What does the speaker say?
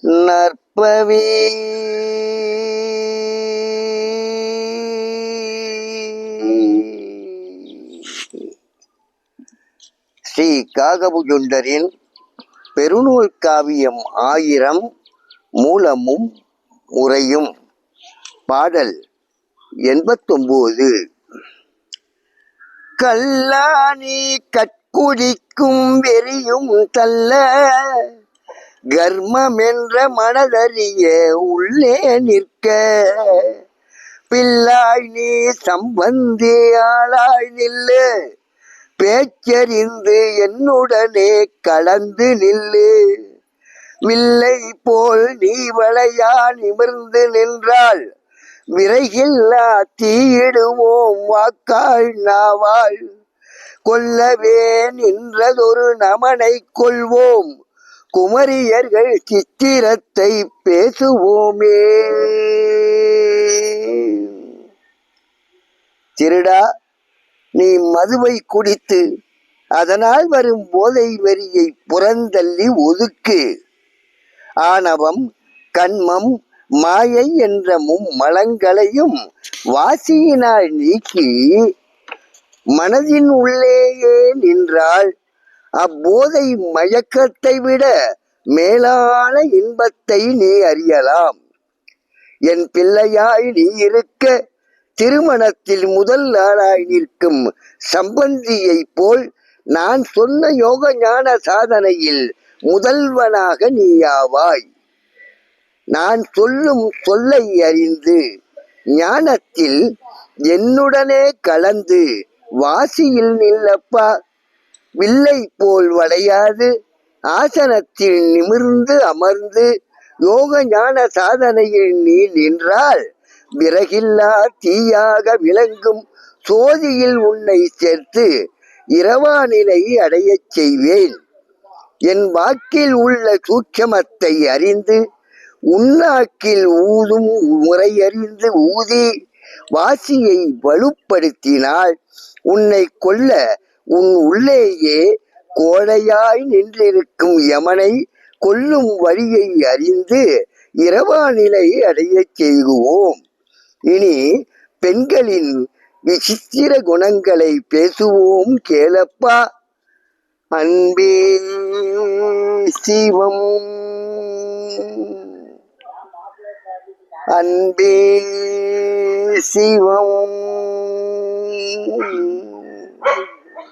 நற்பவி. ஸ்ரீ காகபுஜுண்டரின் பெருநூல் காவியம் ஆயிரம் மூலமும் முறையும் பாடல் எண்பத்தொம்போது. கல்லானி கட்குடிக்கும் வெறியும் தல்ல கர்மம் என்ற மனதறிய உள்ளே நிற்க. பிள்ளாய் நீ சம்பந்தி ஆளாய் நில்லு. பேச்சறிந்து என்னுடனே கலந்து நில்லு. வில்லை போல் நீ வளையா நிமிர்ந்து நின்றாள் விரைகில்லா தீயிடுவோம் வாக்காள் நாவாள் கொல்லவே நின்றதொரு நமனை கொள்வோம் குமரியர்கள் சித்திரத்தை பேசுவோமே. திருடா நீ மதுவை குடித்து அதனால் வரும் போதை வெறியை புறந்தள்ளி ஒதுக்கு. ஆணவம் கண்மம் மாயை என்ற மும்மலங்களையும் வாசியினால் நீக்கி மனதின் உள்ளேயே நின்றாள் அப்போதை மயக்கத்தை விட மேலான இன்பத்தை நீ அறியலாம். என் பிள்ளையாய் நீ இருக்க திருமணத்தில் முதல் நாளாய் நிற்கும் சம்பந்தியை போல் நான் சொன்ன யோக ஞான சாதனையில் முதல்வனாக நீயாவாய் நான் சொல்லும் சொல்லை அறிந்து ஞானத்தில் என்னுடனே கலந்து வாசியில் நில்லப்பா. வில்லை போல் வளையாது. ஆசனத்தில் நிமிர்ந்து அமர்ந்து யோக ஞான சாதனையில் நீ நின்றால் விறகில்லா தீயாக விளங்கும் சோதியில் உன்னை சேர்த்து இரவா நிலை அடையச் செய்வேன். என் வாக்கில் உள்ள சூட்சமத்தை அறிந்து உன்னாக்கில் ஊதும் முறையறிந்து ஊதி வாசியை வலுப்படுத்தினால் உன்னை கொல்ல உன் உள்ளேயே கோழையாய் நின்றிருக்கும் யமனை கொல்லும் வழியை அறிந்து இரவா நிலை அடையச் செய்குவோம் இனி பெண்களின் விசித்திர குணங்களை பேசுவோம் கேளப்பா. அன்பே சிவம். அன்பே சிவம்.